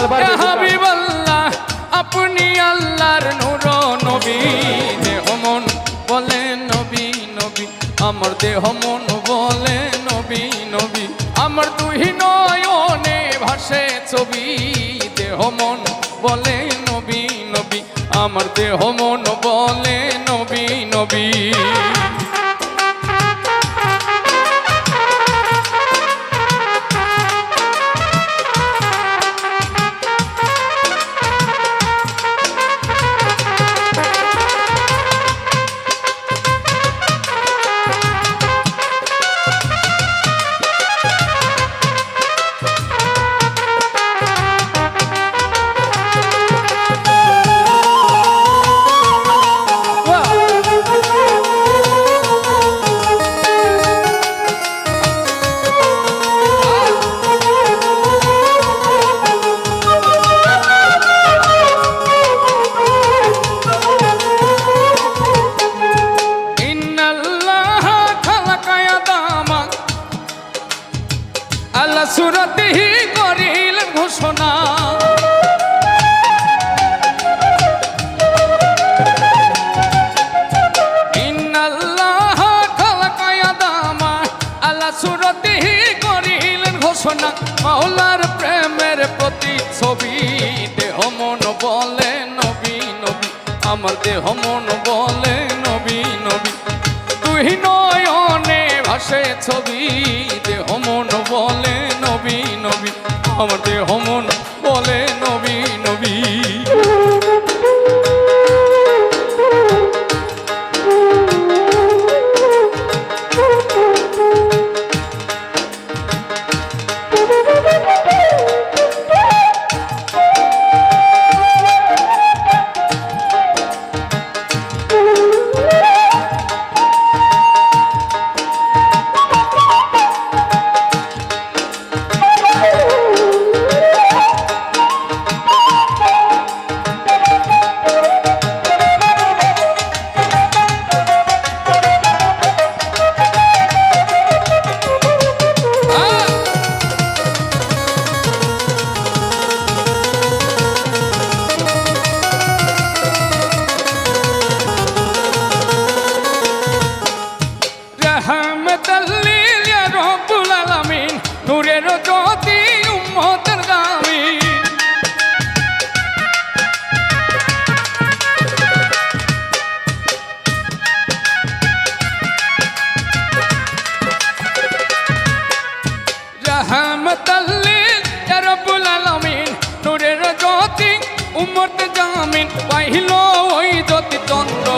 ইয়া হাবিবাল্লাহ আপনি আল্লাহর নূর নবী। দেহ মন বলে নবী নবী। আমার দেহ মন বলে নবী নবী। আমার দুই নয়নে ভাসে ছবি। দেহ মন বলে নবী নবী। আমার দেহ মন বলে নবী নবী। সুরতিহি করিলেন ঘোষণা। সুরতিহি করিলেন ঘোষণা। মাওলার প্রেমের প্রতি ছবি, দেহ মন বলে নবী নবী। আমার দেহ মন বলে নবী নবী। তুই নয়নে ভাসে ছবি, দেহ আমার দেহ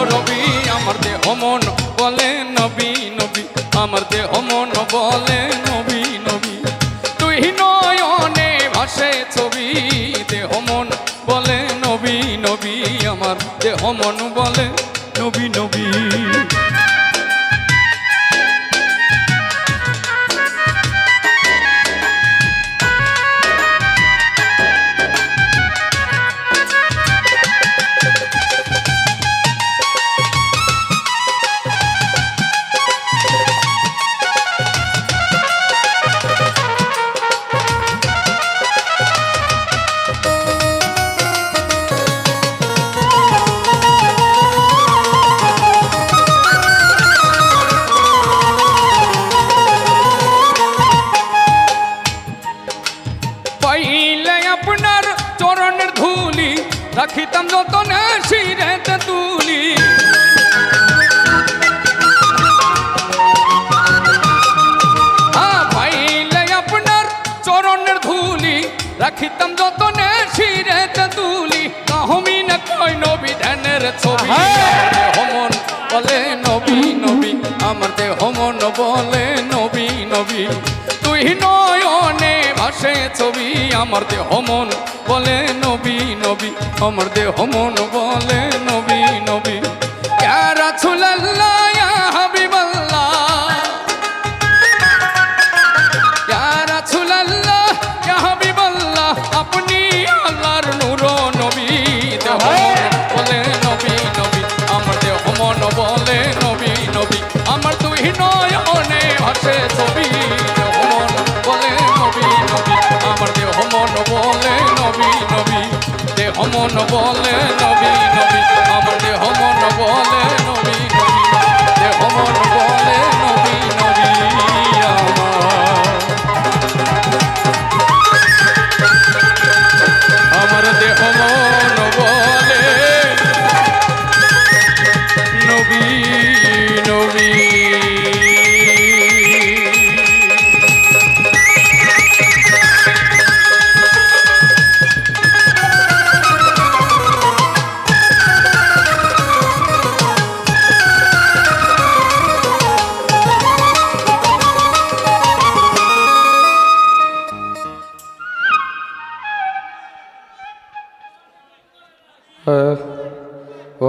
রবি, আমার দেহ মন বলে নবী নবী। আমার দেহ মন বলে নবী নবী। তুই নয়নে ভাসে ছবি, দেহ মন বলে নবী নবী। আমার দেহ মন বলে নবী নবী। রাখিতাম যতনে শিরেতে তুলি। পাইলে আপনার চরণের ধুলি রাখিতাম যতনে শিরেতে তুলি। কাহমি না কই নবী ধ্যানের ছবি হমন বলে নবী নবী। আমার দেহ মন বলে নবী নবী। তুই নয়নে ভাসে ছবি আমার দেহ মন বলে নবী নবী আমার দেহ মন বলে নবী। বলে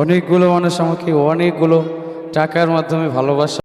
অনেকগুলো মানুষ আমাকে অনেকগুলো টাকার মাধ্যমে ভালোবাসা।